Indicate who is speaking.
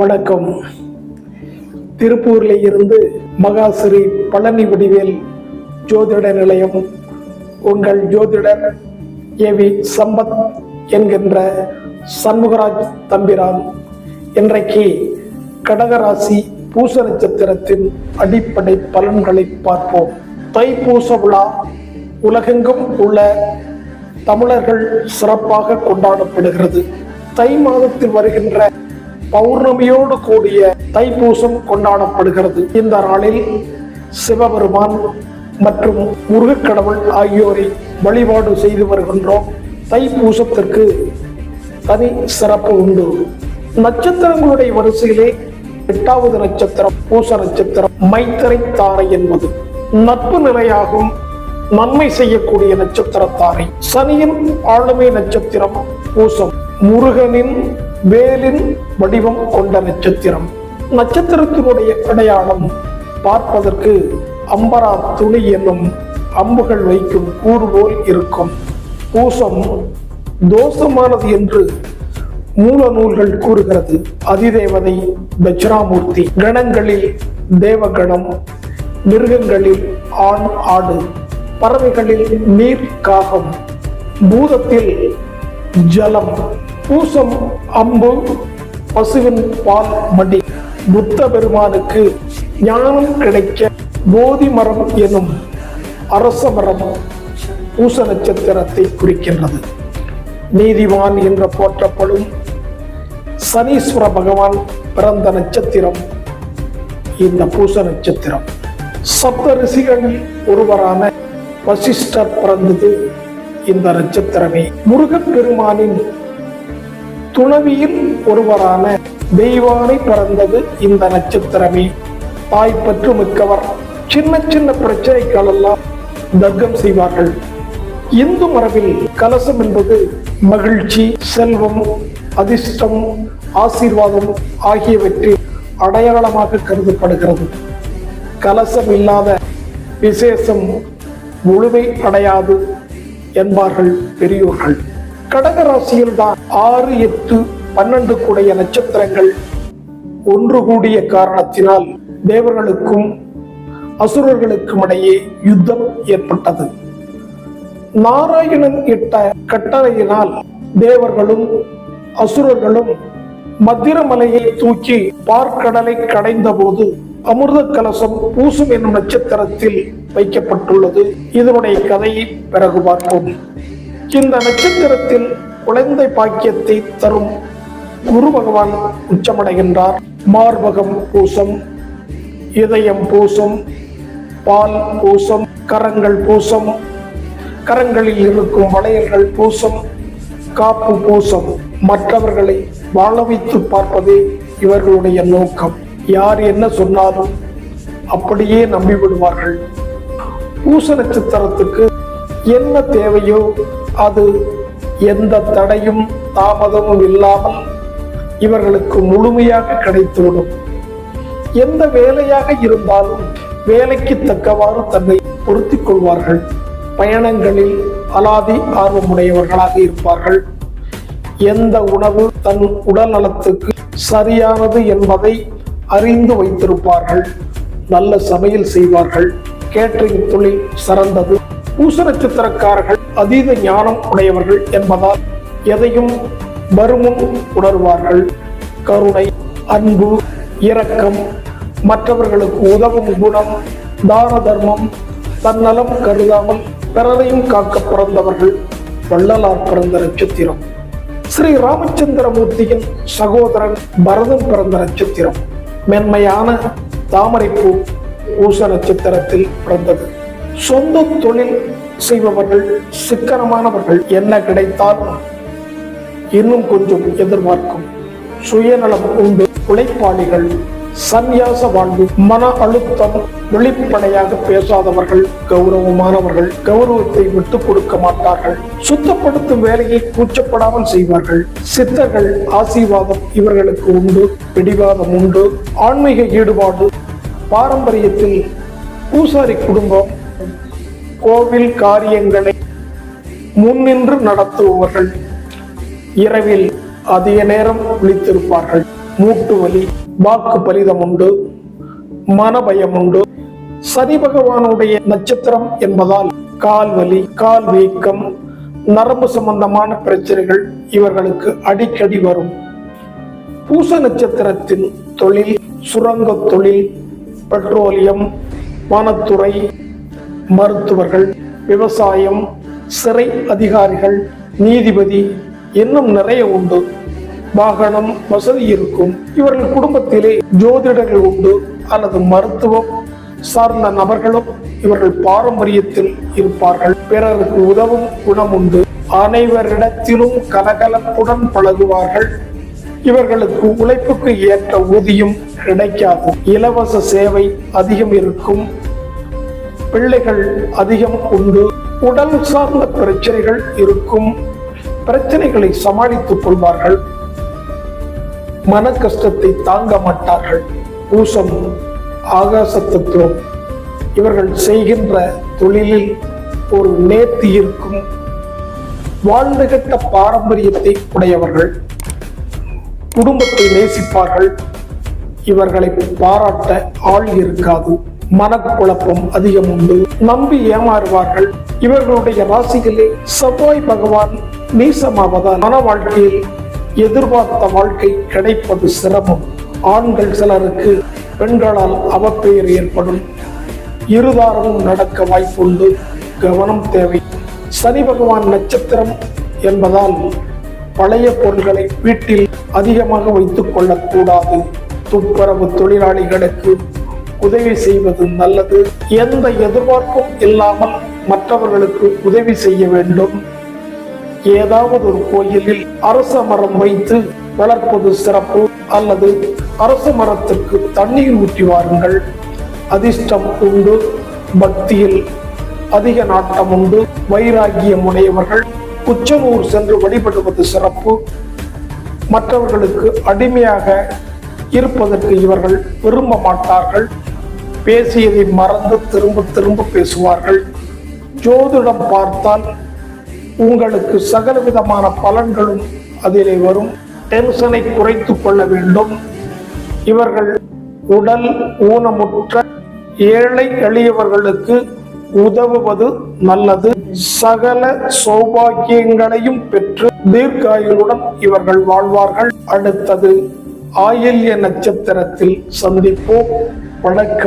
Speaker 1: வணக்கம். திருப்பூரில் இருந்து மகாஸ்ரீ பழனி வடிவேல் ஜோதிட நிலையம். உங்கள் ஜோதிடர் ஏவி சம்பத் என்கின்ற சண்முகராஜ் தம்பிரான். இன்றைக்கு கடகராசி பூச நட்சத்திரத்தின் அடிப்படை பலன்களை பார்ப்போம். தைப்பூச விழா உலகெங்கும் உள்ள தமிழர்கள் சிறப்பாக கொண்டாடப்படுகிறது. தை மாதத்தில் வருகின்ற பௌர்ணமியோடு கூடிய தைப்பூசம் கொண்டாடப்படுகிறது. இந்த நாளில் சிவபெருமான் மற்றும் முருகக்கடவுள் ஆகியோரை வழிபாடு செய்து வருகின்றோம். தைப்பூசத்திற்கு தனி சிறப்பு உண்டு. நட்சத்திரங்களுடைய வரிசையிலே எட்டாவது நட்சத்திரம் பூச நட்சத்திரம் மைத்திரை தாரை என்பது. நட்பு நிலையாகும் நன்மை செய்யக்கூடிய நட்சத்திரத்தாரை. சனியின் ஆளுமை நட்சத்திரம் பூசம். முருகனின் வேலின் வடிவம் கொண்ட நட்சத்திரம். நட்சத்திரத்தினுடைய அடையாளம் பார்ப்பதற்கு அம்பரா துணி என்னும் அம்புகள் வைக்கும் கூறு போல் இருக்கும். பூசம் தோஷமானது என்று மூல நூல்கள் கூறுகிறது. அதிதேவதை தட்சிணாமூர்த்தி. கணங்களில் தேவகணம் மிருகங்களில் ஆண் ஆடு பறவைகளில் நீர் காகம் பூதத்தில் ஜலம் பூசம் அம்பு பசுவின் பால் மடி. புத்த பெருமானுக்கு ஞானம் கிடைக்க போதி மரம் எனும் அரச மரம் பூச நட்சத்திரத்தை குறிக்கின்றது. நீதிவான் என்று போற்றப்படும் சனீஸ்வர பகவான் பிறந்த நட்சத்திரம் இந்த பூச நட்சத்திரம். சப்த ரிஷிகளில் ஒருவரான வசிஷ்டர் பிறந்தது இந்த நட்சத்திரமே. முருகப்பெருமானின் துணவியில் ஒருவரான தெய்வானை பிறந்தது இந்த நட்சத்திரமே. தாய் பற்று மிக்கவர். சின்ன சின்ன பிரச்சனைகள் எல்லாம் தர்க்கம் செய்வார்கள். இந்து மரபில் கலசம் என்பது மகிழ்ச்சி செல்வம் அதிர்ஷ்டம் ஆசீர்வாதம் ஆகியவற்றை அடையாளமாக கருதப்படுகிறது. கலசம் இல்லாத விசேஷம் முழுமை அடையாது என்பார்கள் பெரியோர்கள். கடகராசியில் தான் ஆறு எட்டு பன்னெண்டு கூடிய நட்சத்திரங்கள் ஒன்று கூடிய காரணத்தினால் தேவர்களுக்கும் அசுரர்களுக்கும் இடையே யுத்தம் ஏற்பட்டது. நாராயணன் இட்ட கட்டளையினால் தேவர்களும் அசுரர்களும் மத்திரமலையை தூக்கி பார்க்கடலை கடைந்த போது அமிர்த கலசம் பூசும் என்னும் நட்சத்திரத்தில் வைக்கப்பட்டுள்ளது. இதனுடைய கதையை பிறகு பார்ப்போம். இந்த நட்சத்திரத்தில் குழந்தை பாக்கியத்தை தரும் குரு பகவான் உச்சமடைகின்றார். மார்பகம் பூசம் இதயம் பூசம் பால் பூசம் கரங்கள் பூசம் கரங்களில் இருக்கும் வளையல்கள் பூசம் காப்பு பூசம். மற்றவர்களை வாழ வைத்து பார்ப்பதே இவர்களுடைய நோக்கம். யார் என்ன சொன்னாலும் அப்படியே நம்பிவிடுவார்கள். பூச நட்சத்திரத்துக்கு என்ன தேவையோ அது எந்த தடையும் தாமதமும் இல்லாமல் இவர்களுக்கு முழுமையாக கிடைத்துவிடும். எந்த வேலையாக இருந்தாலும் வேலைக்கு தக்கவாறு தன்னை பொருத்திக் கொள்வார்கள். பயணங்களில் அலாதி ஆர்வமுடையவர்களாக இருப்பார்கள். எந்த உணவு தன் உடல் நலத்துக்கு சரியானது என்பதை அறிந்து வைத்திருப்பார்கள். நல்ல சமையல் செய்வார்கள். கேட்டரிங் தொழில் சிறந்தது. பூச நட்சத்திரக்காரர்கள் அதீத ஞானம் உடையவர்கள் என்பதால் எதையும் வருமுன் உணர்வார்கள். கருணை அன்பு இரக்கம் மற்றவர்களுக்கு உதவும் குணம் தான தர்மம் தன்னலம் கருதாமல் பிறரையும் காக்க பிறந்தவர்கள் வள்ளலார் பிறந்த நட்சத்திரம். ஸ்ரீ ராமச்சந்திரமூர்த்தியின் சகோதரன் பரதன் பிறந்த நட்சத்திரம். மென்மையான தாமரைப்பூ பூச நட்சத்திரத்தில் பிறந்தது. சொந்த தொழில் செய்பவர்கள் சிக்கனமானவர்கள் என்ன கிடைத்தாலும் இன்னும் கொஞ்சம் எதிர்பார்க்கும் சுயநலம் உண்டு. உழைப்பாளிகள் சந்நியாச வாழ்வு மன அழுத்தம் வெளிப்படையாக பேசாதவர்கள் கௌரவமானவர்கள் கௌரவத்தை விட்டு கொடுக்க மாட்டார்கள். சுத்தப்படுத்தும் வேலையை கூச்சப்படாமல் செய்வார்கள். சித்தர்கள் ஆசீர்வாதம் இவர்களுக்கு உண்டு பிடிவாதம் உண்டு. ஆன்மீக ஈடுபாடு பாரம்பரியத்தில் பூசாரி குடும்பம் கோவில் காரியங்களை முன்னின்று நடத்துபவர்கள். இரவில் அதிக நேரம் விழித்திருப்பார்கள். மூட்டு வலி வாக்கு பலிதம் உண்டு மனபயம் உண்டு. சனி பகவானுடைய நட்சத்திரம் என்பதால் கால் வலி கால் வீக்கம் நரம்பு சம்பந்தமான பிரச்சனைகள் இவர்களுக்கு அடிக்கடி வரும். பூச நட்சத்திரத்தின் தொழில் சுரங்க தொழில் பெட்ரோலியம் வனத்துறை மருத்துவர்கள் விவசாயம் சிறை அதிகாரிகள் நீதிபதி இன்னும் நிறைய உண்டு. வாகனம் வசதி இருக்கும். இவர்கள் குடும்பத்திலே ஜோதிடர்கள் உண்டு அல்லது மருத்துவம் சார்ந்த நபர்களும் இவர்கள் பாரம்பரியத்தில் இருப்பார்கள். பிறருக்கு உதவும் குணம் உண்டு. அனைவரிடத்திலும் கலகலப்புடன் பழகுவார்கள். இவர்களுக்கு உழைப்புக்கு ஏற்ற ஊதியம் கிடைக்காது. இலவச சேவை அதிகம் இருக்கும். பிள்ளைகள் அதிகம் உண்டு. உடல் சார்ந்த பிரச்சனைகள் இருக்கும். பிரச்சனைகளை சமாளித்துக் கொள்வார்கள். மன கஷ்டத்தை தாங்க மாட்டார்கள். பூசம் ஆகாச தத்துவம் இவர்கள் செய்கின்ற தொழிலில் ஒரு நேர்த்தி இருக்கும். வாழ்ந்துகட்ட பாரம்பரியத்தை உடையவர்கள். குடும்பத்தை நேசிப்பார்கள். இவர்களை பாராட்ட ஆள் இருக்காது. மனக்குழப்பம் அதிகம் உண்டு. நம்பி ஏமாறுவார்கள். இவர்களுடைய ராசிகளே செவ்வாய் பகவான் நீசமாவதால் மன வாழ்க்கையில் எதிர்பார்த்த வாழ்க்கை கிடைப்பது சிரமம். ஆண்கள் சிலருக்கு பெண்களால் அவப்பெயர் ஏற்படும். இருதாரமும் நடக்க வாய்ப்புண்டு. கவனம் தேவை. சனி பகவான் நட்சத்திரம் என்பதால் பழைய பொருட்களை வீட்டில் அதிகமாக வைத்துக் கொள்ளக்கூடாது. துப்புரவு தொழிலாளிகளுக்கு உதவி செய்வது நல்லது. எந்த எதிர்பார்ப்பும் இல்லாமல் மற்றவர்களுக்கு உதவி செய்ய வேண்டும். ஏதாவது ஒரு கோயிலில் அரச மரம் வைத்து வளர்ப்பது சிறப்பு. அல்லது அரச மரத்துக்கு தண்ணீர் ஊற்றி வாருங்கள். அதிர்ஷ்டம் உண்டு பக்தியில் அதிக நாட்டம் உண்டு. வைராகியம் உடையவர்கள் உச்சனூர் சென்று வழிபடுவது சிறப்பு. மற்றவர்களுக்கு அடிமையாக இருப்பதற்கு இவர்கள் விரும்ப மாட்டார்கள். பேசியதை மறந்து திரும்ப திரும்ப பேசுவார்கள். ஜோதிடம் பார்த்தால் உங்களுக்கு சகலவிதமான பலன்களும் அதிலே வரும். டென்ஷனை குறைத்துக் கொள்ள வேண்டும். இவர்கள் உடல் ஊனமுற்ற ஏழை எளியவர்களுக்கு உதவுவது நல்லது. சகல சௌபாக்கியங்களையும் பெற்று தீர்க்காயுளுடன் இவர்கள் வாழ்வார்கள். அடுத்தது ஆயில்ய நட்சத்திரத்தில் சந்திப்போம். வணக்கம்.